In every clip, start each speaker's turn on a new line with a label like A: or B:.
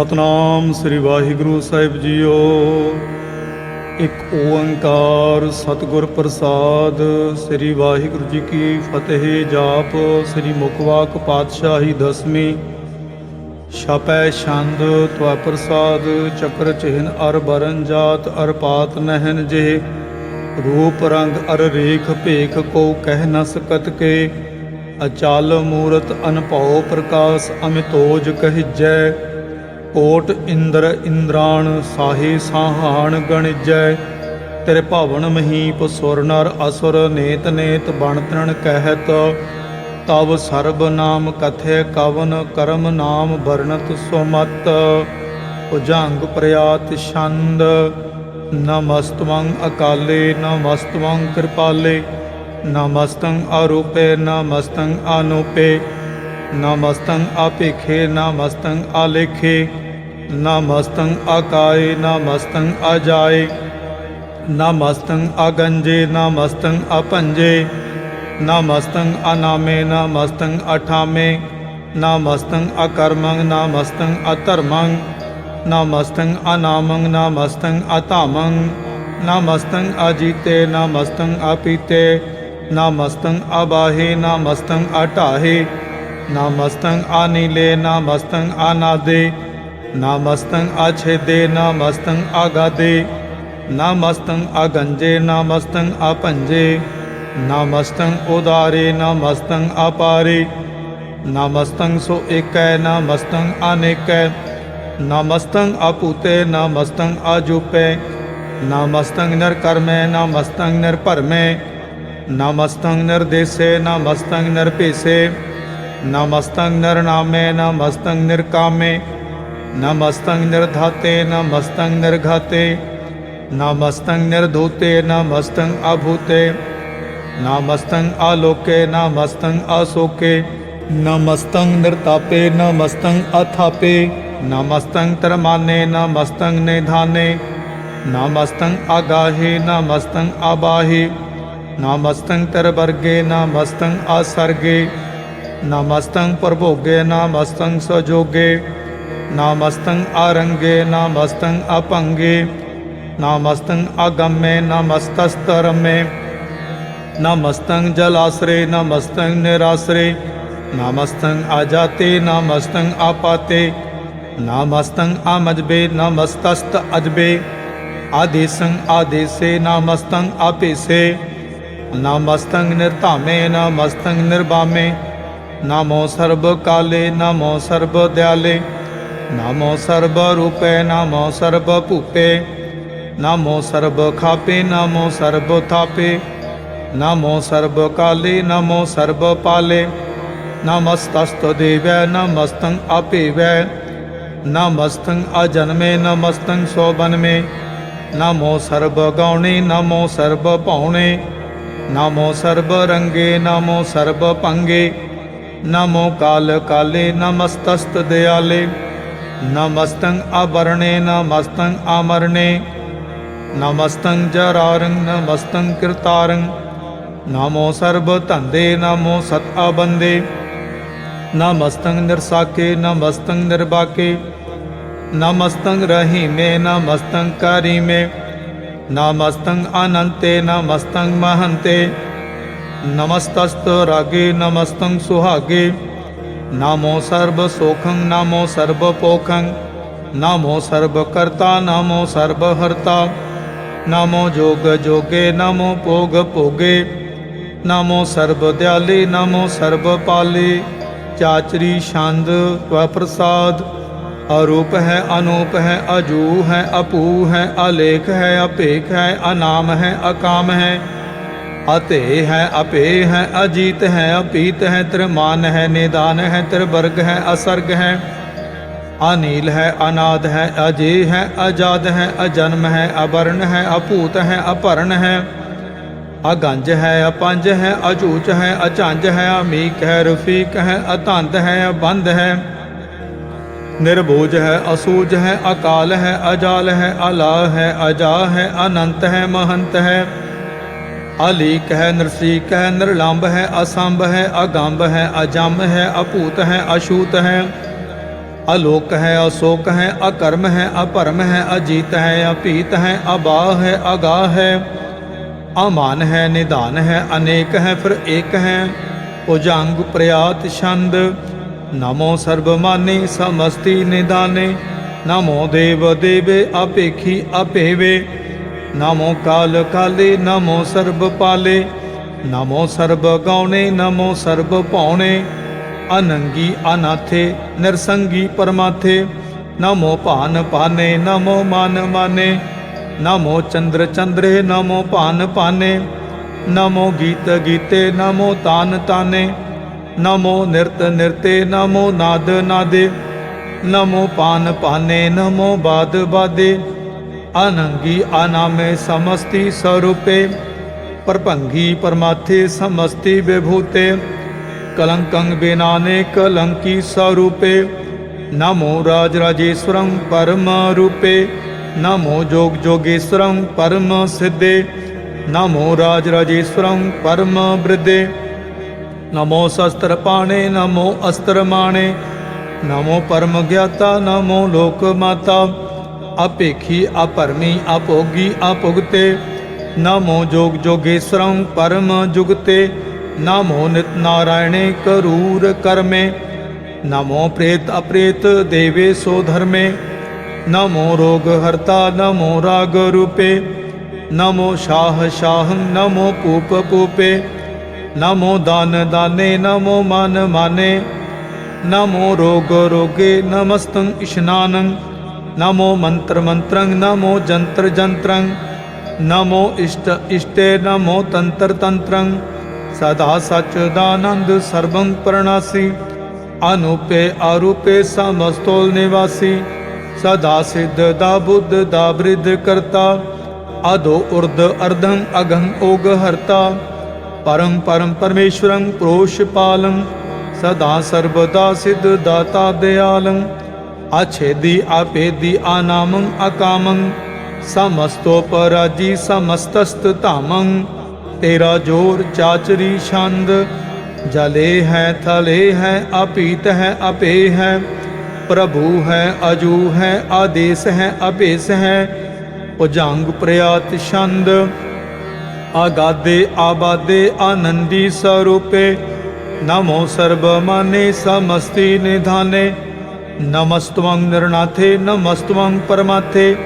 A: ਸਤਨਾਮ ਸ੍ਰੀ ਵਾਹਿਗੁਰੂ ਸਾਹਿਬ ਜੀਓ। ਇੱਕ ਓੰਕਾਰ ਸਤਿਗੁਰ ਪ੍ਰਸਾਦ ਸ੍ਰੀ ਵਾਹਿਗੁਰੂ ਜੀ ਕੀ ਫਤਿਹ ਜਾਪ ਸ੍ਰੀ ਮੁਖਵਾਕ ਪਾਤਸ਼ਾਹੀ ਦਸਵੀਂ। ਛਪੈ ਛੰਦ ਤਵਾ ਪ੍ਰਸਾਦ ਚੱਕਰ ਚਿਹਨ ਅਰ ਬਰਨ ਜਾਤ ਅਰ ਪਾਤ ਨਹਿਨ ਜੇ। ਰੂਪ ਰੰਗ ਅਰ ਰੇਖ ਭੇਖ ਕੋ ਕਹਿ ਨ ਸਕਤ ਕੇ। ਅਚਲ ਮੂਰਤ ਅਨਭਉ ਪ੍ਰਕਾਸ਼ ਅਮਿਤੋਜ ਕਹਿ ਜੈ। ਕੋਟ ਇੰਦਰ ਇੰਦਰਾਣ ਸਾਹੇ ਸਾਹਾਣ ਗਣਿਜੈ, ਤੇਰੇ ਭਵਨ ਮਹੀਪ ਸੁਰ ਨਰ ਅਸੁਰ ਨੇਤ ਨੇਤ ਬਣ ਤ੍ਰਣ ਕਹਿਤ, ਤਵ ਸਰਬ ਨਾਮ ਕਥੈ ਕਵਨ ਕਰਮ ਨਾਮ ਵਰਣਤ ਸੁਮਤ। ਉਜੰਗ ਪ੍ਰਯਾਤ ਛੰਦ, ਨਮਸਤਵੰ ਅਕਾਲੇ, ਨਮਸਤਵੰ ਕਿਰਪਾਲੇ, ਨਮਸਤੰ ਅਰੂਪੇ, ਨਮਸਤੰ ਅਨੂਪੇ। ਨਮਸਤੰ ਆਪੇਖੇ ਨਮਸਤੰ ਆਲੇਖੇ, ਨਮਸਤੰ ਆਕਾਏ, ਨਮਸਤੰ ਅਜਾਏ ਨਮਸਤੰ ਅਗੰਜੇ ਨਮਸਤੰ ਅਪੰਜੇ ਨਮਸਤੰ ਅਨਾਮੇ, ਨਮਸਤੰ ਅਠਾਮੇ, ਨਮਸਤੰ ਅਕਰਮੰ, ਨਮਸਤੰ ਅਧਰਮੰ, ਨਮਸਤੰ ਅਨਾਮੰ, ਨਮਸਤੰ ਅਧਾਮੰ, ਨਮਸਤੰ ਅਜੀਤੇ, ਨਮਸਤੰ ਆਪੀਤੇ ਨਮਸਤੰ ਅਬਾਹੇ, ਨਮਸਤੰ ਅਟਾਹੇ ਨਮਸਤੰ ਅਨੀਲੇ ਨਮਸਤੰ ਅਨਾਦੇ ਨਮਸਤੰ ਅਛੇਦੇ ਨਮਸਤੰ ਆਗਾਦੇ ਨਮਸਤੰ ਅਗੰਜੇ ਨਮਸਤੰ ਅਪੰਜੇ ਨਮਸਤੰ ਉਦਾਰੇ ਨਮਸਤੰ ਅਪਾਰੇ ਨਮਸਤੰ ਸੋ ਏਕੈ ਨਮਸਤੰ ਅਨੇਕੈ ਨਮਸਤੰ ਅਪੂਤੇ ਨਮਸਤੰ ਅਜੂਪੇ ਨਮਸਤੰ ਨਿਰਕਰਮੇ ਨਮਸਤੰ ਨਿਰਭਰਮੇ ਨਮਸਤੰ ਨਿਰਦੇਸੇ ਨਮਸਤੰ ਨਿਰਭੇਸੇ ਨਮਸਤੰ ਨਿਰਨਾਮੇ ਨਮਸਤੰ ਨਿਰਕਾਮੇ ਨਮਸਤੰ ਨਿਰਧਾਤੇ ਨਮਸਤੰ ਨਿਰਘਾਤੇ ਨਮਸਤੰ ਨਿਰਧੂਤੇ ਨਮਸਤੰ ਅਭੂਤੇ ਨਮਸਤੰ ਆਲੋਕੇ ਨਮਸਤੰ ਅਸੋਕੇ ਨਮਸਤੰ ਨਿਰਤਾਪੇ ਨਮਸਤੰ ਅਥਾਪੇ ਨਮਸਤੰ ਤਰਮਾਨੇ ਨਮਸਤੰ ਨਿਧਾਨੇ ਨਮਸਤੰ ਆਗਾਹੇ ਨਮਸਤੰ ਆਬਾਹੇ ਨਮਸਤੰ ਤਰਵਰਗੇ ਨਮਸਤੰ ਆਸਰਗੇ ਨਮਸਤੰ ਪ੍ਰਭੋਗੇ ਨਮਸਤੰ ਸਜੋਗੇ ਨਮਸਤੰ ਆਰੰਗੇ ਨਮਸਤੰ ਅਪੰਗੇ ਨਮਸਤੰ ਅਗੰਮੇ, ਨਮਸਤਸਤਰਮੇ ਨਮਸਤੰ ਜਲਾਸਰੇ ਨਮਸਤੰ ਨਿਰਾਸਰੇ ਨਮਸਤੰ ਆਜਾਤੇ ਨਮਸਤੰ ਆਪਾਤੇ ਨਮਸਤੰ ਅਮਜਬੇ ਨਮਸਤਸਤ ਅਜਬੇ ਆਦੇਸੰ ਆਦੇਸੇ ਨਮਸਤੰ ਆਪੇਸੇ ਨਮਸਤੰ ਨਿਰਧਾਮੇ ਨਮਸਤੰ ਨਿਰਬਾਮੇ ਨਮੋ ਸਰਬ ਕਾਲੇ ਨਮੋ ਸਰਬ ਦਿਆਲੇ ਨਮੋ ਸਰਬ ਰੂਪੇ ਨਮੋ ਸਰਬ ਭੂਪੇ ਨਮੋ ਸਰਬ ਖਾਪੇ ਨਮੋ ਸਰਬ ਥਾਪੇ ਨਮੋ ਸਰਬ ਕਾਲੇ ਨਮੋ ਸਰਬ ਪਾਲੇ ਨਮਸਤਸਤ ਦੇਵੈ ਨਮਸਤੰ ਆਪੇਵੈ ਨਮਸਤੰ ਅਜਨਮੇ ਨਮਸਤੰ ਸੋਬਨਮੇ ਨਮੋ ਸਰਬ ਗੌਣੇ ਨਮੋ ਸਰਬ ਭਉਣੇ ਨਮੋ ਸਰਬ ਰੰਗੇ ਨਮੋ ਸਰਬ ਭੰਗੇ ਨਮੋ ਕਾਲ ਕਾਲੇ ਨਮਸਤਸਤ ਦਿਆਲੇ ਨਮਸਤੰ ਅਵਰਣੇ ਨਮਸਤੰ ਅਮਰਣੇ ਨਮਸਤੰ ਜਰਾਰੰ ਨਮਸਤੰ ਕਿਰਤਾਰੰ ਨਮੋ ਸਰਬ ਨਮਸਤਸਤ ਰਾਗੇ ਨਮਸਤੰ ਸੁਹਾਗੇ ਨਾਮੋ ਸਰਬ ਸੋਖੰ ਨਾਮੋ ਸਰਬ ਪੋਖੰ ਨਾਮੋ ਸਰਬ ਕਰਤਾ ਨਾਮੋ ਸਰਬ ਹਰਤਾ ਨਾਮੋ ਜੋਗ ਜੋਗੇ ਨਾਮੋ ਭੋਗ ਭੋਗੇ ਨਾਮੋ ਸਰਬ ਦਿਆਲੇ ਨਾਮੋ ਸਰਬ ਪਾਲੇ ਚਾਚਰੀ ਛੰਦ ਤਵਾ ਅਰੂਪ ਹੈ ਅਨੂਪ ਹੈ ਅਜੂ ਹੈ ਅਪੂ ਹੈ ਅਲੇਖ ਹੈ ਅਪੇਖ ਹੈ ਅਨਾਮ ਹੈ ਅਕਾਮ ਹੈ ਅਤੇ ਹੈ ਅਪੇ ਹੈ, ਅਜੀਤ ਹੈ, ਅਪੀਤ ਹੈ ਤ੍ਰਿਮਾਨ ਹੈ, ਨਿਦਾਨ ਹੈ, ਤ੍ਰਿਵਰਗ ਹੈ, ਅਸਰਗ ਹੈ। ਅਨੀਲ ਹੈ, ਅਨਾਦ ਹੈ, ਅਜੇ ਹੈ, ਅਜਾਦ ਹੈ, ਅਜਨਮ ਹੈ ਅਵਰਨ ਹੈ, ਅਭੂਤ ਹੈ ਅਭਰਨ ਹੈ। ਅਗੰਜ ਹੈ, ਅਪੰਜ ਹੈ ਅਝੂਚ ਹੈ, ਅਚੰਜ ਹੈ, ਅਮੀਕ ਹੈ, ਰਫੀਕ ਹੈ ਅਤੰਦ ਹੈ, ਅਬੰਧ ਹੈ। ਨਿਰਭੋਜ ਹੈ, ਅਸੂਜ ਹੈ, ਅਕਾਲ ਹੈ, ਅਜਾਲ ਹੈ ਅਲਾ ਹੈ ਅਜਾ ਹੈ, ਅਨੰਤ ਹੈ, ਮਹੰਤ ਹੈ। ਅਲੀਕ ਹੈ ਨਰਸੀਕ ਹੈ ਨਿਰਲੰਭ ਹੈ, ਅਸੰਭ ਹੈ, ਅਗੰਭ ਹੈ, ਅਜੰਮ ਹੈ, ਅਭੂਤ ਹੈ ਅਸ਼ੂਤ ਹੈ। ਅਲੋਕ ਹੈ, ਅਸੋਕ ਹੈ, ਅਕਰਮ ਹੈ, ਅਪਰਮ ਹੈ, ਅਜੀਤ ਹੈ ਅਪੀਤ ਹੈ, ਅਬਾਹ ਹੈ, ਅਗਾਹ ਹੈ। ਅਮਾਨ ਹੈ ਨਿਦਾਨ ਹੈ, ਅਨੇਕ ਹੈ, ਫਿਰ ਏਕ ਹੈ। ਉਜੰਗ ਪ੍ਰਿਆਤ, ਛੰਦ, ਨਮੋ ਸਰਬ ਸਮਸਤੀ ਨਿਦਾਨੇ ਨਮੋ ਦੇਵ, ਦੇਵੇ ਅਪੇਖੀ ਅਪੇਵੇ। ਨਮੋ ਕਾਲ ਕਾਲੇ ਨਮੋ ਸਰਬ ਪਾਲੇ ਨਮੋ ਸਰਬ ਗਾਉਣੇ ਨਮੋ ਸਰਬ ਭਾਉਣੇ ਅਨੰਗੀ ਅਨਾਥੇ ਨਿਰਸੰਗੀ ਪਰਮਾਥੇ ਨਮੋ ਭਾਨ ਪਾਨੇ ਨਮੋ ਮਨ ਮਾਨੇ ਨਮੋ ਚੰਦਰ ਚੰਦਰੇ ਨਮੋ ਭਾਨ ਪਾਨੇ ਨਮੋ ਗੀਤ ਗੀਤੇ ਨਮੋ ਤਾਨ ਤਾਨੇ ਨਮੋ ਨਿਰਤ ਨਿਰਤੇ ਨਮੋ ਨਾਦ ਨਾਦੇ ਨਮੋ ਪਾਨ ਪਾਨੇ ਨਮੋ ਬਾਦ ਬਾਦੇ ਅਨੰਗੀ ਅਨਾਮੇ ਸਮਸਤੀ ਸਰੂਪੇ, ਪਰਭੰਗੀ ਪਰਮਾਥੇ ਸਮਸਤੀ ਵਿਭੂਤੇ, ਕਲੰਕੰ ਬੇਨਾਨੇ ਕਲੰਕੀ ਸਰੂਪੇ, ਨਮੋ ਰਾਜ ਰਾਜੇਸ਼ਵਰੰ ਪਰਮ ਰੂਪੇ, ਨਮੋ ਜੋਗ ਜੋਗੇਸ਼ਵਰੰ ਪਰਮ ਸਿੱਧੇ, ਨਮੋ ਰਾਜ ਰਾਜੇਸ਼ਵਰੰ ਪਰਮ ਬ੍ਰਿਦੇ ਨਮੋ ਸ਼ਸਤਰ ਪਾਣੇ, ਨਮੋ ਅਸਤਰ ਮਾਣੇ, ਨਮੋ ਪਰਮ ਗਿਆਤਾ, ਨਮੋ ਲੋਕ ਮਾਤਾ ਅਪੇਖੀ ਆਪਰਮੀ ਆਪੋਗੀ ਅਪੁਗਤੇ ਨਮੋ ਜੋਗ ਜੋਗੇਸ਼ਵਰੰ ਪਰਮ ਜੁਗਤੇ। ਨਮੋ ਨਿਤ ਨਾਰਾਇਣੇ ਕਰੂਰ ਕਰਮੇ। ਨਮੋ ਪ੍ਰੇਤ ਅਪ੍ਰੇਤ ਦੇਵੇ ਸੋ ਧਰਮੇ। ਨਮੋ ਰੋਗ ਹਰਤਾ ਨਮੋ ਰਾਗ ਰੂਪੇ। ਨਮੋ ਸ਼ਾਹ ਸ਼ਾਹੰ ਨਮੋ ਪੂਪ ਪੂਪੇ ਨਮੋ ਦਾਨ ਦਾਨੇ ਨਮੋ ਮਨ ਮਾਨੇ। ਨਮੋ ਰੋਗ ਰੋਗੇ ਨਮਸਤੰ ਇਸ਼ਨਾਨੰ। ਨਮੋ ਮੰਤਰ ਮੰਤਰੰ ਨਮੋ ਜੰਤਰ ਜੰਤਰੰ ਨਮੋ ਇਸ਼ਟ ਇਸ਼ਟੇ ਨਮੋ ਤੰਤਰ ਤੰਤਰੰ ਸਦਾ ਸਚ ਦਾਨੰਦ ਸਰਬੰ ਪ੍ਰਣਾਸੀ ਅਨੂਪੇ ਆਰੂਪੇ ਸਮਸਤੋਲ ਨਿਵਾਸੀ ਸਦਾ ਸਿੱਧ ਦਾ ਬੁੱਧ ਦਾ ਬ੍ਰਿਧ ਕਰਤਾ ਅਦੋ ਉਰਦ ਅਰਧੰ ਅਗੰ ਓਗ ਹਰਤਾ ਪਰਮ ਪਰਮ ਪਰਮੇਸ਼ਵਰੰ ਪ੍ਰੋਸ਼ ਪਾਲੰ ਸਦਾ ਸਰਬਦਾ ਸਿੱਧ ਦਾਤਾ ਦਿਆਲੰ ਅਛੇਦੀ ਆਪੇਦੀ ਆਨਾਮੰ ਅਕਾਮੰ ਸਮਸਤੋ ਪਰਾਜੀ ਸਮਸਤਸਤ ਧਾਮੰ ਤੇਰਾ ਜੋਰ ਚਾਚਰੀ ਛੰਦ ਜਲੇ ਹੈ ਥਲੇ ਹੈ ਆਪੀਤ ਹੈ ਆਪੇ ਹੈ ਪ੍ਰਭੂ ਹੈ ਅਜੂ ਹੈ ਆਦੇਸ ਹੈ ਅਭੇਸ ਹੈ ਭੁਜੰਗ ਪ੍ਰਿਆਤ ਛੰਦ ਆਗਾਦੇ ਆਬਾਦੇ ਆਨੰਦੀ ਸਰੂਪੇ ਨਮੋ ਸਰਬ ਮਾਨੇ ਸਮਸਤੀ ਨਿਧਾਨੇ ਨਮਸਤਵੰ ਨਿਰਨਾਥੇ ਨਮਸਤਵੰ ਪਰਮਾਥੇ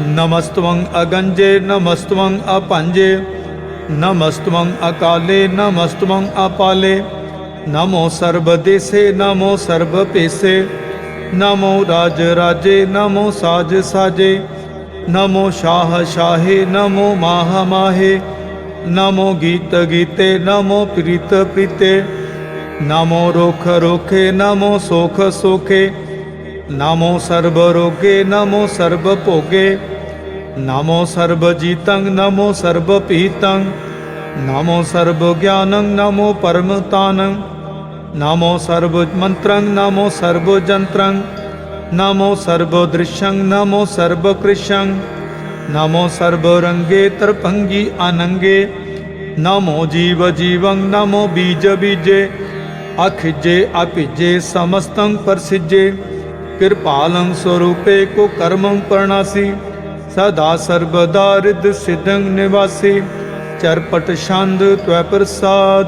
A: ਨਮਸਤਵੰ ਅਗੰਜੇ ਨਮਸਤਵੰ ਅਪੰਜੇ ਨਮਸਤਵੰ ਅਕਾਲੇ ਨਮਸਤਵੰ ਅਪਾਲੇ ਨਮੋ ਸਰਬ ਦੇਸੇ ਨਮੋ ਸਰਬ ਪੇਸੇ ਨਮੋ ਰਾਜ ਰਾਜੇ ਨਮੋ ਸਾਜ ਸਾਜੇ ਨਮੋ ਸ਼ਾਹ ਸ਼ਾਹੇ ਨਮੋ ਮਾਹ ਮਾਹੇ ਨਮੋ ਗੀਤ ਗੀਤੇ ਨਮੋ नमो सर्वरोगे नमो सर्वभोगे नमो सर्वजितं नमो सर्वपीतं नमो सर्वज्ञानं नमो परमतानं नमो सर्वमन्त्रं नमो सर्वजन्त्रं नमो सर्वदृश्यं नमो सर्वकृशं नमो सर्वरङ्गे तृपङ्गि अनङ्गे नमो जीवजीवं नमो बीजबीजे अखिजे अपिजे समस्तं पर्षिज्ये ਸਰਬ ਦ੍ਰਿਸ਼ੰ ਨਮੋ ਸਰਬ ਕ੍ਰਿਸ਼ੰ ਕਿਰਪਾਲੰ ਸਰੂਪੇ ਕੋ ਕਰਮੰ ਪਰਣਾਸੀ, ਸਦਾ ਸਰਬਦਾ ਰਿਦ ਸਿਦੰ ਨਿਵਾਸੀ, ਚਰਪਟ ਛੰਦ ਤਵੈ ਪ੍ਰਸਾਦ,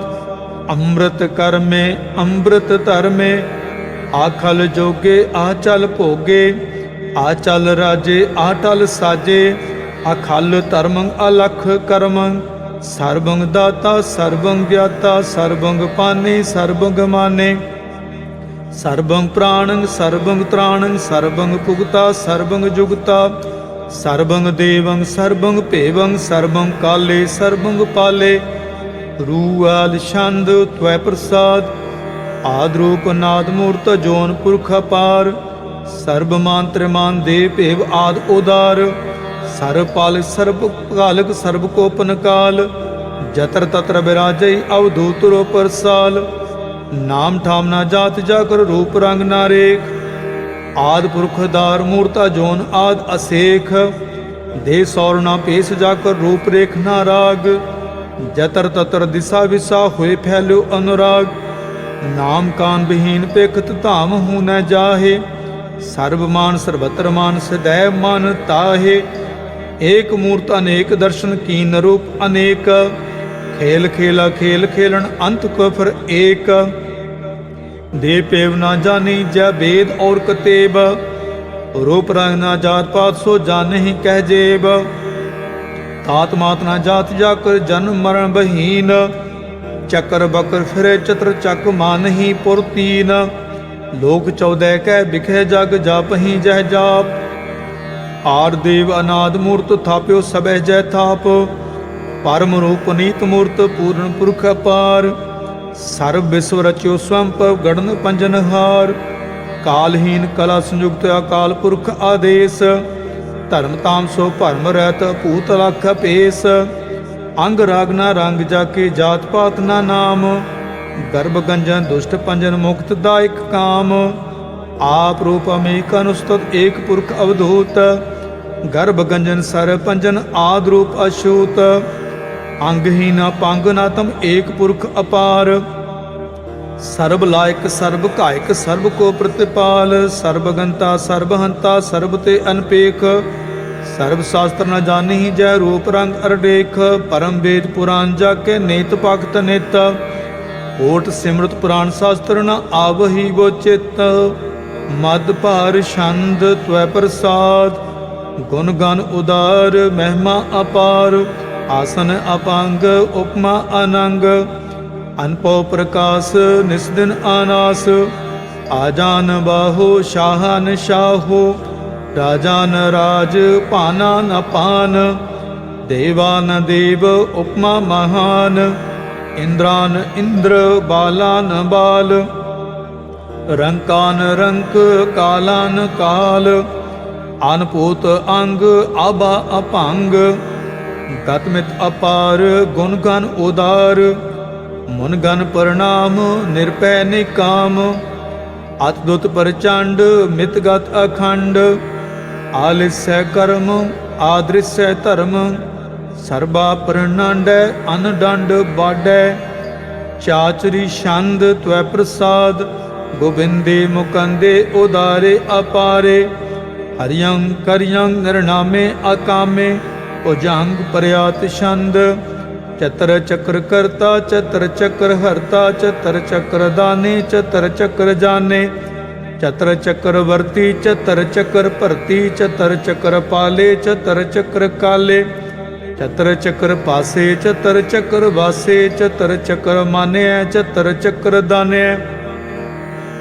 A: ਅੰਮ੍ਰਿਤ ਕਰਮੇ, ਅੰਮ੍ਰਿਤ ਧਰਮੇ, ਆਖਲ ਜੋਗੇ ਆਚਲ ਭੋਗੇ, ਆਚਲ ਰਾਜੇ ਆਟਲ ਸਾਜੇ, ਅਖਲ ਧਰਮੰ ਅਲਖ ਕਰਮੰ, ਸਰਬੰਗ ਦਾਤਾ ਸਰਬੰਗ ਗਿਆਤਾ, ਸਰਬੰਗ ਪਾਨੇ ਸਰਬੰਗ ਮਾਨੇ। ਸਰਬੰਗ ਪ੍ਰਾਣੰ ਸਰਬੰਗ ਤ੍ਰਾਣੰ ਸਰਬੰਗ ਪੁਗਤਾ ਸਰਬੰਗ ਜੁਗਤਾ ਸਰਬੰਗ ਦੇਵੰ ਸਰਬੰਗ ਭੇਵੰ ਸਰਬੰਗ ਕਾਲੇ ਸਰਬੰਗ ਪਾਲੇ ਰੂਆਲ ਛੰਦ ਤਵੈ ਪ੍ਰਸਾਦ ਆਦ ਰੂਪ ਨਾਦ ਮੂਰਤ ਜੋਨ ਪੁਰਖ ਅਪਾਰ ਸਰਬ ਮੰਤਰ ਮਾਨ ਦੇ ਭੇਵ ਆਦ ਉਦਾਰ ਸਰਬ ਪਾਲ ਸਰਬ ਕਾਲਕ ਸਰਬ ਕੋਪਨ ਕਾਲ ਜਤਰ ਤਤਰ ਬਿਰਾਜਈ ਅਵਧੂਤ ਪਰਸਾਲ ਨਾਮ ਠਾਮ ਨਾ ਜਾਤ ਜਾ ਕਰ ਰੂਪ ਰੰਗ ਨਾ ਰੇਖ। ਆਦ ਪੁਰਖਦਾਰ ਮੂਰਤਾ ਜੋਨ ਆਦ ਅਸੇਖ। ਦੇ ਸੌਰ ਨਾ ਪੇਸ ਜਾ ਕਰ ਰੂਪ ਰੇਖ ਨਾ ਰਾਗ। ਜਤਰ ਤਤਰ ਦਿਸਾ ਵਿਸਾ ਹੋਏ ਫੈਲਿਓ ਅਨੁਰਾਗ। ਨਾਮ ਕਾਨ ਬਹੀਨ ਪੇਖਤ ਧਾਮ ਹੂ ਨ ਜਾਹੇ। ਸਰਬ ਮਾਨ ਸਰਬਤਰ ਮਾਨ ਸਦੈ ਮਨ ਤਾਹੇ। ਏਕ ਮੂਰਤ ਅਨੇਕ ਦਰਸ਼ਨ ਕੀਨ ਰੂਪ ਅਨੇਕ। ਖੇਲ ਖੇਲਾ ਖੇਲ ਖੇਲਣ ਅੰਤ ਕੋ ਫਿਰ ਏਕ। ਦੇ ਪੇਵ ਨਾ ਜਾਣੀ ਜੈ ਬੇਦ ਔਰ ਕਤੇਬ, ਰੂਪ ਰੰਗ ਨਾ ਜਾਤ ਪਾਤ ਸੋ ਜਾਣਹਿ ਕਹਿ ਜੇਬ। ਤਾਤ ਮਾਤ ਨਾ ਜਾਤ ਜਾ ਕਰ ਜਨਮ ਮਰਨ ਬਹੀਨ, ਚੱਕਰ ਬਕਰ ਫਿਰੇ ਚਤਰ ਚੱਕ ਮਾਨਹੀ ਪੁਰਤੀਨ ਲੋਕ ਚੌਦੈ ਕਹਿ ਬਿਖੇ ਜਗ ਜਾਪਹੀ ਜਹ ਜਾਪ। ਆਰ ਦੇਵ ਅਨਾਦ ਮੂਰਤ ਥਾਪਿਓ ਸਬੈ ਜੈ ਥਾਪ। ਪਰਮ ਰੂਪ ਨੀਤ ਮੂਰਤ ਪੂਰਨ ਪੁਰਖ ਅਪਾਰ। ਸਰਬ ਵਿਸਵ ਰਚਿਓ ਸਵੰਪਵ ਗੜਨ ਪੰਜਨ ਹਾਰ ਕਾਲਹੀਨ ਕਲਾ ਸੰਯੁਕਤ ਅਕਾਲ ਪੁਰਖ ਆਦੇਸ, ਧਰਮ ਤਾਮ ਸੋ ਭਰਮ ਰਹਿਤ ਭੂਤ ਲਖ ਪੇਸ, ਅੰਗ ਰਾਗ ਨਾ ਰੰਗ ਜਾ ਕੇ ਜਾਤ ਪਾਤ ਨਾ ਨਾਮ, ਗਰਭ ਗੰਜਨ ਦੁਸ਼ਟ ਪੰਜਨ ਮੁਕਤ ਦਾਇਕ ਕਾਮ, ਆਪ ਰੂਪ ਅਮੇਕ ਅਨੁਸਤਤ ਏਕ ਪੁਰਖ ਅਵਧੂਤ, ਗਰਭ ਗੰਜਨ ਸਰ ਪੰਜਨ ਆਦ ਰੂਪ ਅਛੂਤ ਅੰਗਹੀਨਾ ਪੰਗ ਨਾ ਤਮ ਏਕ ਪੁਰਖ ਅਪਾਰ। ਸਰਬ ਲਾਇਕ, ਸਰਬ ਘਾਇਕ, ਸਰਬ ਕੋ ਪ੍ਰਤਿਪਾਲ। ਸਰਬ ਗੰਤਾ, ਸਰਬ ਹੰਤਾ, ਸਰਬ ਤੇ ਅਨਪੇਖ। ਸਰਬ ਸ਼ਾਸਤਰ ਨ ਜਾਣਹੀ ਜੈ ਰੂਪ ਰੰਗ ਅਰਡੇਖ। ਪਰਮ ਵੇਦ ਪੁਰਾਨ ਜਾ ਕੇ ਨੇਤ ਭਗਤ ਨਿਤ। ਓਟ ਸਿਮਰਤ ਪੁਰਾਨ ਸ਼ਾਸਤਰ ਨ ਆਵਹੀ ਵੋ ਚਿਤ। ਮਦ ਭਾਰ ਛੰਦ, ਤਵੈ ਪ੍ਰਸਾਦ। ਗੁਣ ਗਨ ਉਦਾਰ, ਮਹਿਮਾ ਅਪਾਰ। ਆਸਨ ਅਪੰਗ, ਉਪਮਾ ਅਨੰਗ ਅਨਪੋ ਪ੍ਰਕਾਸ਼, ਨਿਸਦਿਨ ਆਨਾਸ ਆਜਾਨ ਬਾਹੋ, ਸ਼ਾਹਨ ਸ਼ਾਹੋ, ਰਾਜਾਨ ਰਾਜ ਪਾਨਾ ਨ ਪਾਨ ਦੇਵਾਨ ਦੇਵ, ਉਪਮਾ ਮਹਾਨ। ਇੰਦਰਾਨ ਇੰਦਰ, ਬਾਲਾਨ ਬਾਲ। ਰੰਕਾਨ ਰੰਕ, ਕਾਲਾਨ ਕਾਲ। ਅਨਪੂਤ ਅੰਗ, ਆਬਾ ਅਪੰਗ। ਗਤਮਿਤ ਅਪਾਰ, ਗੁਣ ਗਨ ਉਦਾਰ, ਮਨ ਗਨ ਪ੍ਰਣਾਮ, ਨਿਰਪੈ ਨਿਕਾਮ ਅਤਦੁਤ ਪ੍ਰਚੰਡ ਮਿਤਗਤ ਅਖੰਡ, ਆਲਿਸੈ ਕਰਮ, ਆਦ੍ਰਿਸੈ ਧਰਮ, ਸਰਬਾ ਪ੍ਰਣਾਂਡੈ, ਅਨਡੰਡ ਬਾਡੈ, ਚਾਚਰੀ ਛੰਦ ਤਵੈ ਪ੍ਰਸਾਦ, ਗੋਬਿੰਦੇ ਮੁਕੰਦੇ ਉਦਾਰੇ ਅਪਾਰੇ, ਹਰਿਯੰ ਕਰਿਯੰ ਨਿਰਨਾਮੇ ਅਕਾਮੇ ਉਜੰਗ ਪ੍ਰਿਆਤ ਛੰਦ ਚਤਰ ਚੱਕਰ ਕਰਤਾ ਚਤਰ ਚੱਕਰ ਹਰਤਾ ਚਤਰ ਚੱਕਰ ਦਾਨੇ ਚਤਰ ਚੱਕਰ ਜਾਣੇ ਚਤਰ ਚੱਕਰ ਵਰਤੀ ਚਤਰ ਚੱਕਰ ਭਰਤੀ ਚਤਰ ਚੱਕਰ ਪਾਲੇ ਚਤਰ ਚੱਕਰ ਕਾਲੇ ਚਤਰ ਚੱਕਰ ਪਾਸੇ ਚਤਰ ਚੱਕਰ ਵਾਸੇ ਚਤਰ ਚੱਕਰ ਮਾਨਿਆ ਚਤਰ ਚੱਕਰ ਦਾਨਿਆ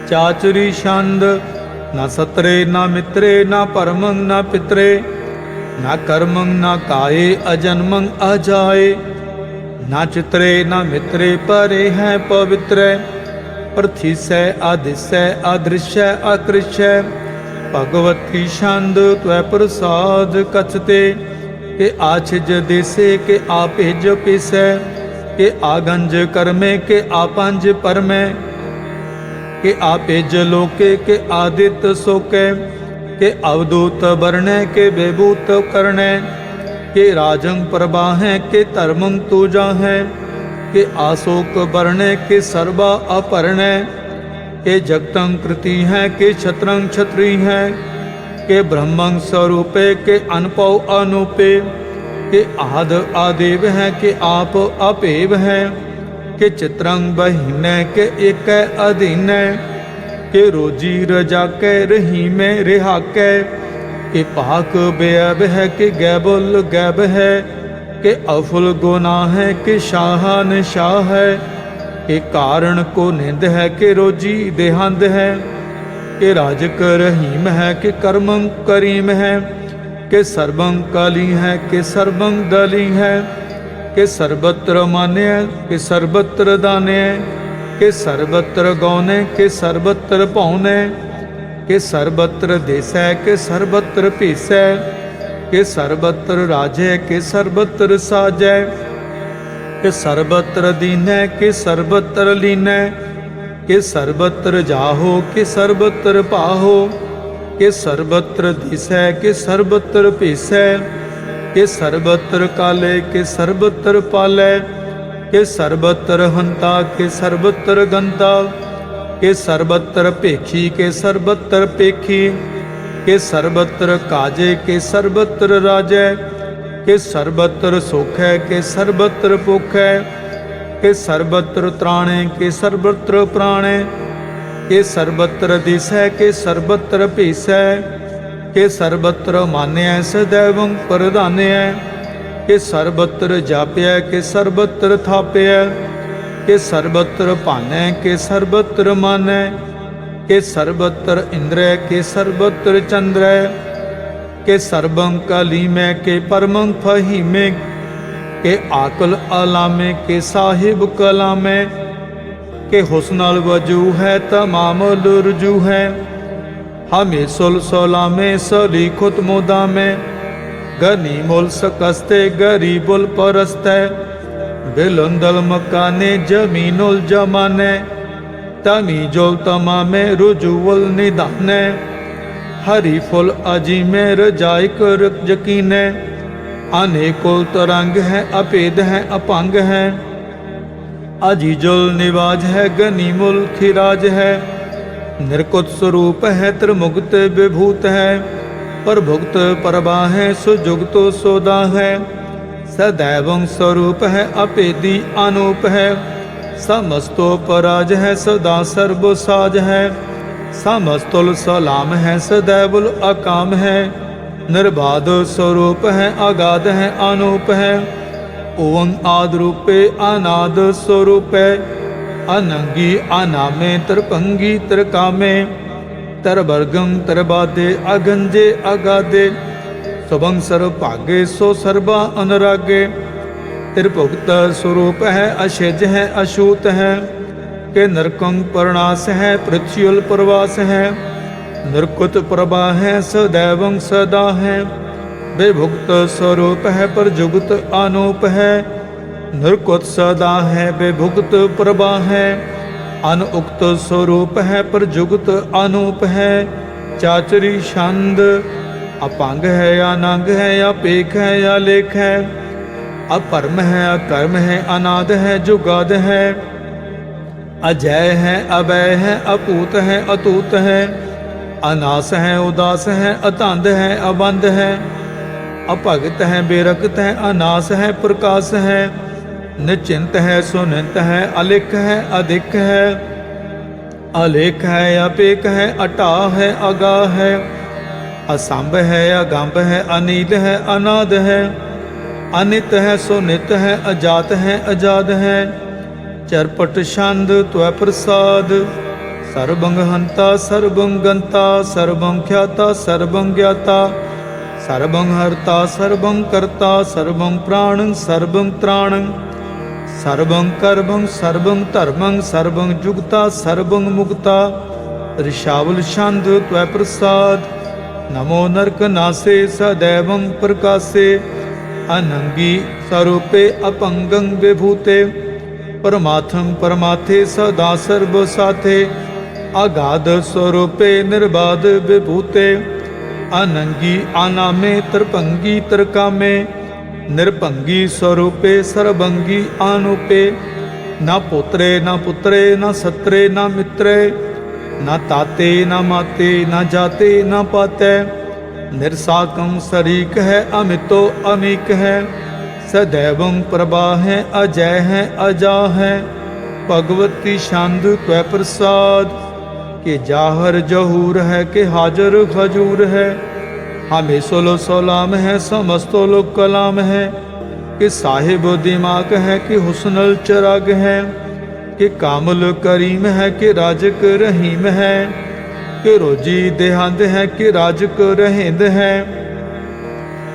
A: ਚਾਚਰੀ ਛੰਦ ਨਾ ਸਤਰੇ ਨਾ ਮਿੱਤਰੇ ਨਾ ਪਰਮ ਨਾ ਪਿਤਰੇ ਨਾ ਕਰਮੰ ਨਾ ਕਾਏ, ਅਜਨਮੰ ਅਜਾਏ। ਨਾ ਚਿਤਰੇ, ਨਾ ਮਿਤਰੇ, ਪਰੇ ਹੈ ਪਵਿੱਤਰੈ। ਪ੍ਰਥੀਸੈ ਆਦਿਸੈ ਆਦ੍ਰਿਸ਼ੈ, ਆਕ੍ਰਿਸ਼ੈ। ਭਗਵਤੀ ਛੰਦ, ਤਵੈ ਪ੍ਰਸਾਦ ਕਚਤੇ ਕਿ ਆਛਿਜ ਦੇਸੇ, ਕਿ ਆਪਿਜ ਪਿਸੈ। ਕਿ ਆਗੰਜ ਕਰਮੇ, ਕਿ ਆਪੰਜ ਪਰਮੈ। ਕਿ ਆਪਿਜ ਲੋਕੇ, ਕਿ ਆਦਿਤ ਸੋਕੇ। ਕਿ ਅਵਦੂਤ ਵਰਣੈ ਕਿ ਬੇਬੂਤ ਕਰਣੈ ਕਿ ਰਾਜੰ ਪ੍ਰਵਾਹੈ ਕਿ ਧਰਮੰ ਤੂਜਾ ਹੈ ਕਿ ਆਸੋਕ ਵਰਣੈ ਕਿ ਸਰਬਾ ਅਪਰਣੈ ਕਿ ਜਗਤੰ ਕ੍ਰਿਤੀ ਹੈ ਕਿ ਛਤਰੰ ਛਤਰੀ ਹੈ ਕਿ ਬ੍ਰਹਮੰ ਸਰੂਪੇ ਕਿ ਅਨਪਉ ਅਨੂਪੇ ਕਿ ਆਦ ਆਦੇਵ ਹੈ ਕਿ ਆਪ ਅਭੇਵ ਹੈ ਕਿ ਚਿਤਰੰ ਬਹੀਨੈ ਕਿ ਏਕੈ ਅਧੀਨੈ ਕਿ ਰੋਜੀ ਰਜਾਕੈ ਰਿਹਾ ਰਿਹਾਕੈ ਕਿ ਪਾਕ ਬੇਅਬ ਹੈ, ਕਿ ਗੈਬੁਲ ਗੈਬ ਹੈ, ਕਿ ਅਫੁਲ ਗੁਨਾਹ ਹੈ, ਕਿ ਸ਼ਾਹਨ ਸ਼ਾਹ ਹੈ। ਕਿ ਕਾਰਣ ਕੋ ਨਿੰਦ ਹੈ, ਕਿ ਰੋਜੀ ਦੇਹੰਦ ਹੈ। ਕਿ ਰਾਜਕ ਰਹੀਮ ਹੈ, ਕਿ ਕਰਮੰ ਕਰੀਮ ਹੈ। ਕਿ ਸਰਬੰ ਕਾਲੀ ਹੈ, ਕਿ ਸਰਬੰ ਦਲੀ ਹੈ। ਕਿ ਸਰਬਤਰ ਮਾਨਿਆ, ਕਿ ਸਰਬਤਰ ਦਾਨਿਆ। ਕਿ ਸਰਬਤਰ ਗਉਨੇ ਕਿ ਸਰਬਤਰ ਭਉਨੇ ਕਿ ਸਰਬਤਰ ਦੇਸੈ ਕਿ ਸਰਬਤਰ ਭੀਸੈ ਕਿ ਸਰਬਤਰ ਰਾਜੈ ਕਿ ਸਰਬਤਰ ਸਾਜੈ ਕਿ ਸਰਬਤਰ ਦੀਨੈ ਕਿ ਸਰਬਤਰ ਲੀਨੈ ਕਿ ਸਰਬਤਰ ਜਾਹੋ ਕਿ ਸਰਬਤਰ ਪਾਹੋ ਕਿ ਸਰਬਤਰ ਦਿਸੈ ਕਿ ਸਰਬਤਰ ਭੀਸੈ ਕਿ ਸਰਬਤਰ ਕਾਲੇ ਕਿ ਸਰਬਤਰ ਪਾਲੈ ਕਿ ਸਰਬਤਰ ਹੰਤਾ ਕਿ ਸਰਬਤਰ ਗੰਤਾ ਕੇ ਸਰਬਤਰ ਭੇਖੀ ਕੇ ਸਰਬਤਰ ਪੇਖੀ ਕੇ ਸਰਬਤਰ ਕਾਜੇ ਕੇ ਸਰਬਤਰ ਰਾਜੈ ਕੇ ਸਰਬਤਰ ਸੁਖ ਹੈ ਕੇ ਸਰਬਤਰ ਭੁਖ ਹੈ ਕੇ ਸਰਬਤਰ ਤ੍ਰਾਣੇ ਕੇ ਸਰਬਤਰ ਪ੍ਰਾਣੇ ਕੇ ਸਰਬਤਰ ਦਿਸੈ ਕੇ ਸਰਬਤਰ ਭੀਸੈ ਕੇ ਸਰਬਤਰ ਮਾਨਿਐ ਸदैवੰ ਪ੍ਰਧਾਨਿਐ ਕੇ ਸਰਬਤਰ ਜਾਪਿਐ, ਕੇ ਸਰਬਤਰ ਥਾਪਿਐ, ਕੇ ਸਰਬਤਰ ਭਾਨੈ, ਕੇ ਸਰਬਤਰ ਮਾਨੈ, ਕੇ ਸਰਬਤਰ ਇੰਦਰੈ, ਕੇ ਸਰਬਤਰ ਚੰਦਰੈ, ਕੇ ਸਰਬੰ ਕਲੀਮੈ, ਕੇ ਪਰਮੰ ਫਹੀਮੇ, ਕੇ ਆਕਲ ਆਲਾਮੇ, ਕੇ ਸਾਹਿਬ ਕਲਾਮੇ, ਕਿ ਹੁਸਨਲ ਵਜੂ ਹੈ, ਤਮਾਮ ਲੁਰਜੂ ਹੈ, ਹਮੇ ਸੁਲ ਸੁਲਾਮੇ, ਸਲੀ ਖੁਦ ਮੁਦਾਮੇ ਗਨੀ ਮੁਲ ਸਕਸਤੇ ਗਰੀਬੁਲ ਪਰਸਤੇ ਬਿਲੰਦਲ ਮਕਾਨੇ ਜਮੀਨੁਲ ਜਮਾਨੇ ਤਮੀ ਜੋਲ ਤਮਾਮੇ ਰੁਜੂਵਲ ਨਿਦਾਨੇ ਹਰੀ ਫੁਲ ਅਜੀਮੇ ਰਜਾਇਕ ਰਕ ਯਕੀਨੇ ਅਨੇਕੁਲ ਤਰੰਗ ਹੈ ਅਪੇਦ ਹੈ, ਅਪੰਗ ਹੈ ਅਜੀਜੁਲ ਨਿਵਾਜ ਹੈ ਗਨੀਮੁਲ ਖਿਰਾਜ ਹੈ ਨਿਰਕੁਤ ਸਰੂਪ ਹੈ ਤ੍ਰਿਮੁਕਤ ਵਿਭੂਤ ਹੈ ਭਗਤ ਪਰਬਾਹੈ ਸੋ ਜੁਗਤੋ ਸੋਦਾ ਹੈ ਸਦੈਵੰ ਸਰੂਪ ਹੈ ਅਪੇਦੀ ਅਨੂਪ ਹੈ। ਸਮਸਤੋ ਪਰਾਜ ਹੈ, ਸਦਾ ਸਰਬ ਸਾਜ ਹੈ। ਸਮਸਤੁਲ ਸਲਾਮ ਹੈ, ਸਦੈਵੁਲ ਅਕਾਮ ਹੈ। ਨਿਰਬਾਦ ਸਰੂਪ ਹੈ ਅਗਾਧ ਹੈ, ਅਨੂਪ ਹੈ। ਓੰ ਆਦ ਰੂਪੇ ਅਨਾਦ ਸਰੂਪੇ। ਅਨੰਗੀ ਅਨਾਮੇ, ਤਰਪੰਗੀ ਤਰਕਾਮੇ। ਤਰਬਰਗੰ ਤਰਬਾਦੇ ਅਗੰਜੇ ਅਗਾਦੇ। ਸਭੰ ਸਰ ਭਾਗੇ, ਸੋ ਸਰਬਾ ਅਨਰਾਗੇ। ਤਿਰਭੁਗਤ ਸਰੂਪ ਹੈ ਅਸ਼ਿਜ ਹੈ ਅਸ਼ੂਤ ਹੈ। ਕਿ ਨਰਕੰ ਪਰਣਾਸ ਹੈ ਪ੍ਰਥਿਉਲ ਪ੍ਰਵਾਸ ਹੈ। ਨਿਰਕੁਤ ਪ੍ਰਭਾ ਹੈ ਸदैवं ਸਦਾ ਹੈ। ਬੇਭੁਗਤ ਸਰੂਪ ਹੈ ਪਰ ਜੁਗਤ ਅਨੂਪ ਹੈ। ਨਿਰਕੁਤ ਸਦਾ ਹੈ, ਬੇਭੁਗਤ ਪ੍ਰਭਾ ਹੈ। ਅਨੁਕਤ ਸਰੂਪ ਹੈ ਪਰ ਜੁਗਤ ਅਨੂਪ ਹੈ ਚਾਚਰੀ ਛੰਦ। ਅਪੰਗ ਹੈ ਜਾਂ ਹੈ ਜਾਂ ਪੇਖ ਹੈ ਜਾਂ ਲੇਖ ਹੈ, ਅਪਰਮ ਹੈ ਅਕਰਮ ਹੈ, ਅਨਾਦ ਹੈ ਜੁਗਾਦ ਹੈ। ਅਜੈ ਹੈ ਅਬੈ ਹੈ ਅਪੂਤ ਹੈ, ਅਤੂਤ ਹੈ, ਅਨਾਸ ਹੈ, ਉਦਾਸ ਹੈ, ਅਤੰਦ ਹੈ, ਅਬੰਧ ਹੈ। ਅਭਗਤ ਹੈ ਬੇਰਕਤ ਹੈ, ਅਨਾਸ ਹੈ, ਪ੍ਰਕਾਸ਼ ਹੈ। ਨਿਚਿੰਤ ਹੈ, ਸੁਨਿੰਤ ਹੈ, ਅਲਿਖ ਹੈ ਅਧਿਕ ਹੈ। ਅਲੇਖ ਹੈ ਅਪੇਕ ਹੈ ਅਟਾ ਹੈ ਅਗਾ ਹੈ। ਅਸੰਭ ਹੈ, ਅਗੰਭ ਹੈ, ਅਨੀਲ ਹੈ, ਅਨਾਦ ਹੈ। ਅਨਿਤ ਹੈ, ਸੁਨਿਤ ਹੈ, ਅਜਾਤ ਹੈ, ਅਜਾਦ ਹੈ। ਚਰਪਟ ਛੰਦ ਤਵੈ ਪ੍ਰਸਾਦ। ਸਰਬੰਗ ਹੰਤਾ ਸਰਬੰ ਗੰਤਾ। ਸਰਬੰ ਖਿਆਤਾ ਸਰਬੰ ਗਿਆਤਾ। ਸਰਬੰ ਹਰਤਾ ਸਰਬੰ ਕਰਤਾ। ਸਰਬੰ ਪ੍ਰਾਣ ਸਰਬੰ ਤ੍ਰਾਣੰ। ਸਰਬੰ ਕਰਬੰ, ਸਰਬੰ ਧਰਮੰ, ਸਰਬੰ ਜੁਗਤਾ, ਸਰਬੰ ਮੁਕਤਾ। ਰਿਸ਼ਾਵਲ ਛੰਦ ਤਵੈ ਪ੍ਰਸਾਦ, ਨਮੋ ਨਰਕ ਨਾਸੇ ਸदैवं ਪ੍ਰਕਾਸੇ। ਅਨੰਗੀ ਸਰੂਪੇ ਅਪੰਗੰ ਵਿਭੂਤੇ ਪਰਮਾਥੰ ਪਰਮਾਥੇ ਸਦਾ ਸਰਬ ਸਾਥੇ। ਅਗਾਧ ਸਰੂਪੇ ਨਿਰਬਾਦ ਵਿਭੂਤੇ, ਅਨੰਗੀ ਆਨਾਮੇ ਤਰਪੰਗੀ ਤਰਕਾਮੇ। ਨਿਰਭੰਗੀ ਸਰੂਪੇ ਸਰਬੰਗੀ ਆਨੂਪੇ। ਨਾ ਪੁੱਤਰੇ ਨਾ ਪੁੱਤਰੇ, ਨਾ ਸਤਰੇ, ਨਾ ਮਿੱਤਰੇ। ਨਾ ਤਾਤੇ, ਨਾ ਮਾਤੇ, ਨਾ ਜਾਤੇ, ਨਾ ਪਾਤੇ। ਨਿਰਸਾਕੰ ਸਰੀਕ ਹੈ, ਅਮਿਤੋ ਅਮਿਕ ਹੈ। ਸदैवं ਪ੍ਰਭਾ ਹੈ ਅਜੈ ਹੈ ਅਜਾ ਹੈ ਭਗਵਤੀ ਛੰਦ ਤੈ ਪ੍ਰਸਾਦ। ਕਿ ਜਾਹਰ ਜਹੂਰ ਹੈ, ਕਿ ਹਾਜ਼ਰ ਖਜੂਰ ਹੈ। ਹਮੇ ਸੋਲੋ ਸਲਾਮ ਹੈ ਸਮਸਤੋ ਲੋ ਕਲਾਮ ਹੈ ਕਿ ਸਾਹਿਬ ਦਿਮਾਗ ਹੈ ਕਿ ਹੁਸਨਲ ਚਰਾਗ ਹੈ ਕਿ ਕਾਮਲ ਕਰੀਮ ਹੈ ਕਿ ਰਾਜਕ ਰਹੀਮ ਹੈ ਕਿ ਰੋਜੀ ਦੇਹੰਦ ਹੈ ਕਿ ਰਾਜਕ ਰਹਿੰਦ ਹੈ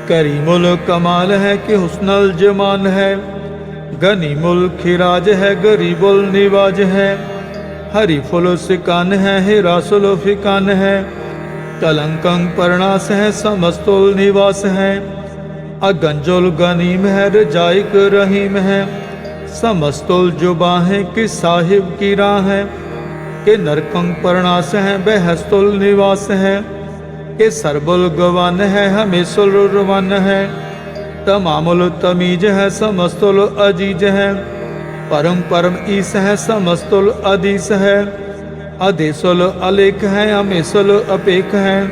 A: ਕਰੀਮੁਲ ਕਮਾਲ ਹੈ ਕਿ ਹੁਸਨਲ ਜਮਾਨ ਹੈ ਗਨੀਮੁਲ ਖਿਰਾਜ ਹੈ ਗਰੀਬੁਲ ਨਿਵਾਜ ਹੈ ਹਰੀ ਫੁਲ ਸਿਕਾਨ ਹੈ ਹੀਰਾ ਸੁਲ ਫਿਕਾਨ ਹੈ ਕਲੰਕੰ ਪਰਣਾਸ ਹੈ ਸਮਸਤੁਲ ਨਿਵਾਸ ਹੈ ਅਗੰਜੁਲ ਗਨੀਮ ਹੈ ਰਜਾਇਕ ਰਹੀਮ ਹੈ ਸਮਸਤੁਲ ਜੁਬਾ ਹੈ ਕਿ ਸਾਹਿਬ ਕੀ ਰਾਹ ਹੈ ਕਿ ਨਰਕੰ ਪਰਣਾਸ ਹੈ ਬਹਿਸਤੁਲ ਨਿਵਾਸ ਹੈ ਕਿ ਸਰਬੁਲ ਗਵਨ ਹੈ ਹਮੇਸ਼ੁਲ ਰਵਨ ਹੈ ਤਮਾਮੁਲ ਤਮੀਜ ਹੈ ਸਮਸਤੁਲ ਅਜੀਜ ਹੈ ਪਰਮ ਪਰਮ ਈਸ ਹੈ ਸਮਸਤੁਲ ਅਦੀਸ ਹੈ ਅਦੇਸੁਲ ਅਲੇਖ ਹੈ ਅਮੇਸੁਲ ਅਪੇਖ ਹੈ।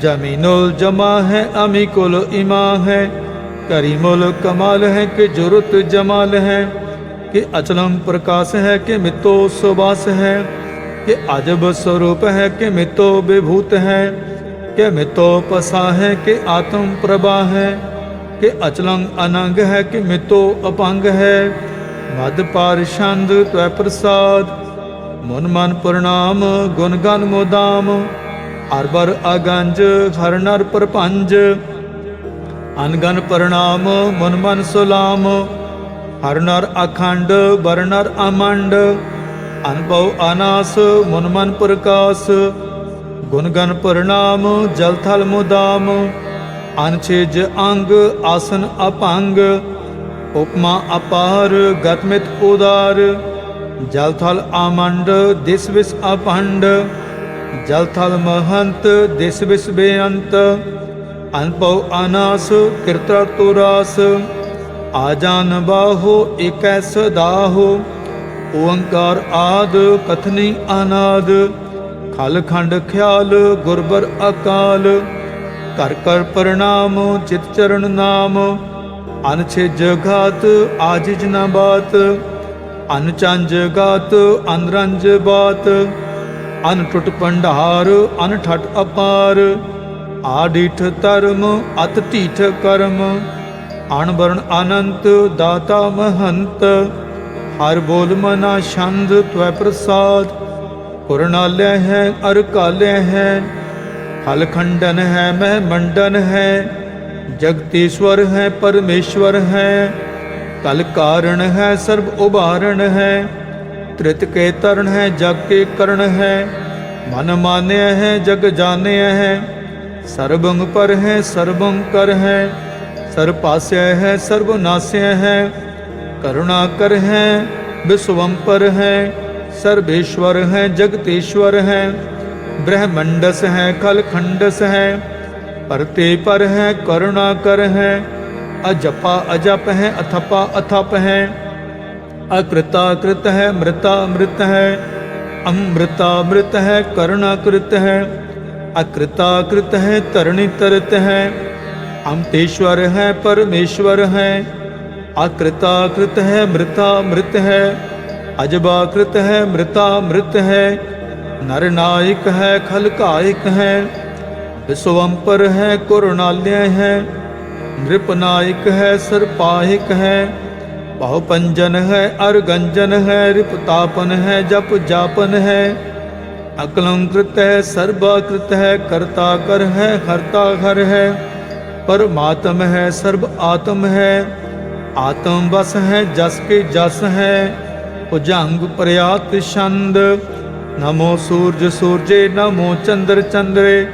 A: ਜਮੀਨੁਲ ਜਮਾ ਹੈ ਅਮੀਕੁਲ ਇਮਾ ਹੈ। ਕਰੀਮੁਲ ਕਮਾਲ ਹੈ, ਕਿ ਜੁਰਤ ਜਮਾਲ ਹੈ। ਕਿ ਅਚਲਮ ਪ੍ਰਕਾਸ਼ ਹੈ, ਕਿ ਮਿਤੋ ਸੁਬਾਸ ਹੈ। ਕਿ ਅਜਬ ਸਰੂਪ ਹੈ, ਕਿ ਮਿਤੋ ਵਿਭੂਤ ਹੈ। ਕਿ ਮਿਤੋ ਪਸਾ ਹੈ, ਕਿ ਆਤਮ ਪ੍ਰਭਾ ਹੈ। ਕਿ ਅਚਲੰ ਅਨੰਗ ਹੈ, ਕਿ ਮਿਤੋ ਅਪੰਗ ਹੈ। ਮਦ ਪਾਰ ਛੰਦ ਤਵੈ ਮਨ ਮਨ ਪ੍ਰਣਾਮ, ਗੁਣ ਗਨ ਮੋਦਾਮ। ਅਰਬਰ ਅਗੰਜ, ਹਰ ਨਰ ਪਰਪੰਜ। ਅਨਗਨ ਪ੍ਰਣਾਮ, ਮਨ ਮਨ ਸੁਲਾਮ। ਹਰ ਨਰ ਅਖੰਡ, ਬਰ ਅਮੰਡ। ਅਨਭਉ ਅਨਾਸ, ਮਨ ਮਨ ਪ੍ਰਕਾਸ਼। ਗੁਣ ਗਨ ਪ੍ਰਣਾਮ, ਜਲ ਥਲ ਮੁਦਾਮ। ਅਨਛੇਜ ਅੰਗ, ਆਸਨ ਅਪੰਗ। ਉਪਮਾ ਅਪਾਰ ਗਤਮਿਤ ਉਦਾਰ। ਜਲ ਥਲ ਆਮੰਡ, ਦਿਸ ਵਿਸ ਅਪੰਡ। ਜਲ ਥਲ ਮਹੰਤ, ਦਿਸ ਵਿਸ ਬੇਅੰਤ। ਅਨਭਉ ਅਨਾਸ ਕਿਰਤਾ ਤੁਰਾਸ। ਆਜਾਨ ਬਾਹੋ, ਏਕੈ ਸਦਾਹੋ। ਓੰਕਾਰ ਆਦ, ਕਥਨੀ ਅਨਾਦ। ਖਲ ਖੰਡ ਖਿਆਲ, ਗੁਰਬਰ ਅਕਾਲ। ਕਰ ਕਰ ਪ੍ਰਣਾਮ, ਚਿਤ ਚਰਨ ਨਾਮ। ਅਨਛੇ ਜਗਾਤ ਆਜਿਜ ਨਾ ਬਾਤ। ਅਨਚੰਜ ਗਾਤ, ਅਨਰੰਜ ਬਾਤ ਅਨ ਟੁੱਟ ਭੰਡਾਰ ਅਨ ਠਟ ਅਪਾਰ, ਆਡੀਠ ਧਰਮ, ਅਤ ਢੀਠ ਕਰਮ ਅਣਵਰਣ ਅਨੰਤ, ਦਾਤਾ ਮਹੰਤ, ਹਰ ਬੋਲ ਮਨਾ ਛੰਦ, ਤਵੈ ਪ੍ਰਸਾਦ ਪੁਰਨਾਲਯ ਹੈ, ਅਰ ਕਾਲਯ ਹੈ ਹਲ ਖੰਡਨ ਹੈ, ਮਹਿ ਮੰਡਨ ਹੈ, ਜਗਤੀਸ਼ਵਰ ਹੈ, ਪਰਮੇਸ਼ਵਰ ਹੈ। ਕਲ ਕਾਰਣ ਹੈ ਸਰਬ ਉਭਾਰਣ ਹੈ ਤ੍ਰਿਤ ਕੇ ਤਰਨ ਹੈ ਜਗ ਕੇ ਕਰਨ ਹੈ ਮਨ ਮਾਨਿਆ ਹੈ ਜਗ ਜਾਣਿਆ ਹੈ ਸਰਬੰਗ ਪਰ ਹੈ ਸਰਬੰ ਕਰ ਹੈ ਸਰਬ ਪਾਸਿਆ ਹੈ ਸਰਬ ਨਾਸਿਆ ਹੈ ਕਰੁਣਾ ਕਰ ਹੈ ਵਿਸਵੰਪਰ ਹੈ ਸਰਬੇਸ਼ਵਰ ਹੈ ਜਗਤੇਸ਼ਵਰ ਹੈ ਬ੍ਰਹਮੰਡਸ ਹੈ ਖਲ ਖੰਡਸ ਹੈ ਪਰਤੇ ਪਰ ਹੈ ਕਰੁਣਾ ਕਰ ਹੈ ਅਜਪਾ ਅਜਪ ਹੈ ਅਥਪਾ ਅਥਪ ਹੈ ਅਕ੍ਰਿਤਾ ਕ੍ਰਿਤ ਹੈ ਮ੍ਰਿਤਾ ਮ੍ਰਿਤ ਹੈ ਅੰਮ੍ਰਿਤਾ ਮ੍ਰਿਤ ਹੈ ਕਰੁਣਾ ਕ੍ਰਿਤ ਹੈ ਅਕ੍ਰਿਤਾ ਕ੍ਰਿਤ ਹੈ ਤਰਣੀ ਤਰਤ ਹੈ ਅੰਤੇਸ਼ਵਰ ਹੈ ਪਰਮੇਸ਼ਵਰ ਹੈ ਅਕ੍ਰਿਤਾ ਕ੍ਰਿਤ ਹੈ ਮ੍ਰਿਤਾ ਮ੍ਰਿਤ ਹੈ ਅਜਬਾ ਕ੍ਰਿਤ ਹੈ ਮ੍ਰਿਤਾ ਮ੍ਰਿਤ ਹੈ ਨਰ ਨਾਇਕ ਹੈ ਖਲਕਾਇਕ ਹੈ ਵਿਸਵੰਪਰ ਹੈ ਕਰੁਣਾਲਯ ਹੈ। ਨ੍ਰਿਪ ਨਾਇਕ ਹੈ ਸਰਪਾਹਿਕ ਹੈ ਭਾਉ ਪੰਜਨ ਹੈ, ਅਰ ਗੰਜਨ ਹੈ ਰਿਪਤਾਪਨ ਹੈ, ਜਪ ਜਾਪਨ ਹੈ। ਅਕਲੰਕ੍ਰਿਤ ਹੈ, ਸਰਬਾਕ੍ਰਿਤ ਹੈ, ਕਰਤਾ ਕਰ ਹੈ, ਹਰਤਾ ਹਰ ਹੈ। ਪਰਮਾਤਮ ਹੈ, ਸਰਬ ਆਤਮ ਹੈ। ਆਤਮ ਵਸ ਹੈ, ਜਸ ਕੇ ਜਸ ਹੈ। ਭੁਜੰਗ ਪ੍ਰਯਾਤ ਛੰਦ, ਨਮੋ ਸੂਰਜ ਸੂਰਜੇ, ਨਮੋ ਚੰਦਰ ਚੰਦਰੇ।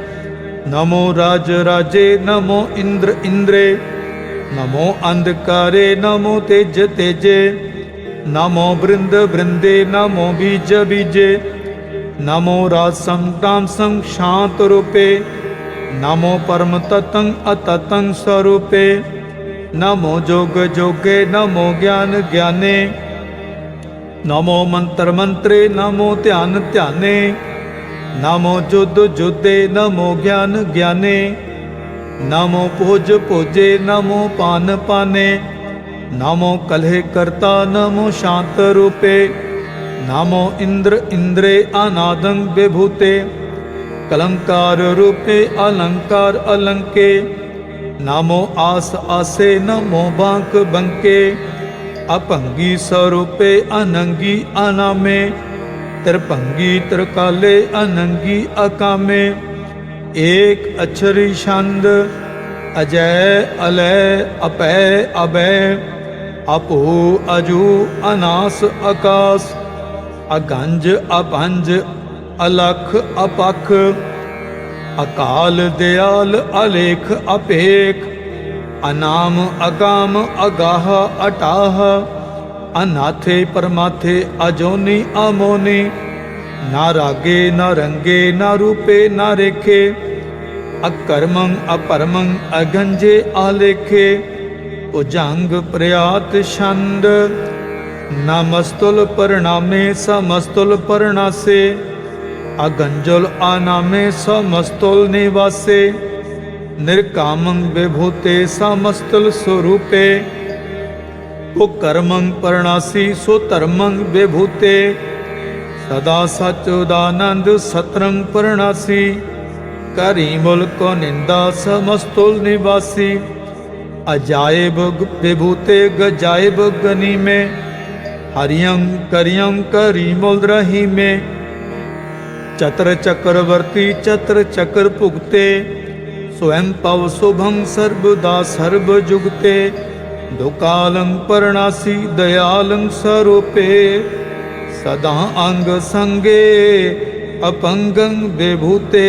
A: नमो राजराजे नमो इन्द्र इन्द्रे नमो अन्धकारे नमो तेज तेजे नमो बृन्द बृन्दे नमो बीज बीजे नमो रासं तांसं शान्तरूपे नमो परमततं अततं स्वरूपे नमो योग योगे नमो ज्ञानज्ञाने नमो मन्त्रमन्त्रे नमो ध्यानत्याने ਗਿਆਨ ਗਿਆਨੇ ਨਮੋ ਮੰਤਰ ਮੰਤਰੇ ਨਮੋ ਧਿਆਨ ਧਿਆਨੇ ਨਮੋ ਜੁਦ ਜੁਦੇ ਨਮੋ ਗਿਆਨ ਗਿਆਨੇ ਨਮੋ ਭੋਜ ਭੋਜੇ ਨਮੋ ਪਾਨ ਪਾਨੇ ਨਮੋ ਕਲਹਿ ਕਰਤਾ ਨਮੋ ਸ਼ਾਂਤ ਰੂਪੇ ਨਮੋ ਇੰਦਰ ਇੰਦਰੇ ਅਨਾਦੰ ਵਿਭੂਤੇ ਕਲੰਕਾਰ ਰੂਪੇ ਅਲੰਕਾਰ ਅਲੰਕੇ ਨਾਮੋ ਆਸ ਤਰਭੰਗੀ ਤ੍ਰਿਕਾਲੇ ਅਨੰਗੀ ਅਕਾਮੇ। ਏਕ ਅਛਰੀ ਛੰਦ, ਅਜੈ ਅਲੈ ਅਪੈ ਅਬੈ। ਅਪੋ ਅਜੂ ਅਨਾਸ ਆਕਾਸ ਅਗੰਜ ਅਭੰਜ ਅਲਖ ਅਪਖ। ਅਕਾਲ ਦਿਆਲ ਅਲੇਖ ਅਪੇਖ, ਅਨਾਮ ਅਗਾਮ ਅਗਾਹ ਅਟਾਹ। ਅਨਾਥੇ ਪਰਮਾਥੇ ਅਜੋਨੀ ਅਮੋਨੀ। ਨਾ ਰਾਗੇ, ਨਾ ਰੰਗੇ, ਨਾ ਰੂਪੇ, ਨਾ ਰੇਖੇ। ਅਕਰਮੰ, ਅਪਰਮੰ, ਅਗੰਜੇ ਆਲੇਖੇ। ਉਜੰਗ ਪ੍ਰਿਆਤ ਛੰਦ। ਨਮਸਤੁਲ ਪਰਣਾਮੇ, ਸਮਸਤੁਲ ਪਰਣਾਸੇ। ਅਗੰਜਲ ਆਨਾਮੇ, ਸਮਸਤੁਲ ਨਿਵਾਸੇ। ਨਿਰਕਾਮੰ ਵਿਭੂਤੇ, ਸਮਸਤੁਲ ਸਰੂਪੇ। ਕੋ ਕਰਮੰ ਪਰਣਾਸੀ, ਸੋ ਧਰਮੰ ਵਿਭੂਤੇ। ਸਦਾ ਸਚੁਦਾਨੰਦ ਸਤਰੰ ਪਰਣਾਸੀ। ਕਰੀ ਮੁਲਕੋ ਨਿੰਦਾ, ਸਮਸਤੁਲ ਨਿਵਾਸੀ। ਅਜਾਇਬ ਵਿਭੂਤੇ, ਗਜਾਇਬ ਗਨੀ ਮੇ ਹਰਿਯੰ ਕਰਿਯੰ ਕਰੀ ਮੁਲ ਰਹੀ ਮੇ ਚਤਰ ਚੱਕਰਵਰਤੀ, ਚਤਰ ਚੱਕਰ ਭੁਗਤੇ। ਸਵੈੰ ਪਵ ਸੁਭੰ ਸਰਬਦਾ ਸਰਬ ਜੁਗਤੇ। ਦੁਕਾਲੰ ਪਰਣਾਸੀ ਦਇਆਲੰ ਸਰੂਪੇ, ਸਦਾ ਅੰਗ ਸੰਗੇ ਅਪੰਗੰ ਵਿਭੂਤੇ।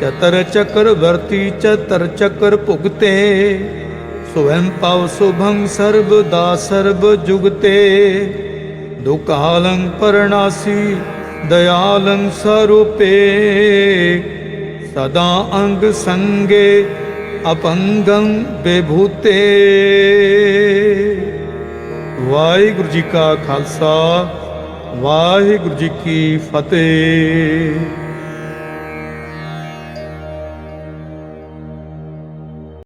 A: ਚਤਰ ਚੱਕਰਵਰਤੀ ਚਤਰ ਚੱਕਰ ਭੁਗਤੇ, ਸਵੈੰ ਪਵ ਸੁਭੰ ਸਰਬਦਾ ਸਰਬ ਜੁਗਤੇ। ਦੁਕਾਲੰ ਪਰਣਾਸੀ ਦਇਆਲੰ ਸਰੂਪੇ, ਸਦਾ ਅੰਗ ਸੰਗੇ ਅਪੰਗੰ ਬੇਭੂਤੇ। ਵਾਹਿਗੁਰੂ ਜੀ ਕਾ ਖਾਲਸਾ ਵਾਹਿਗੁਰੂ ਜੀ ਕੀ ਫਤਿਹ।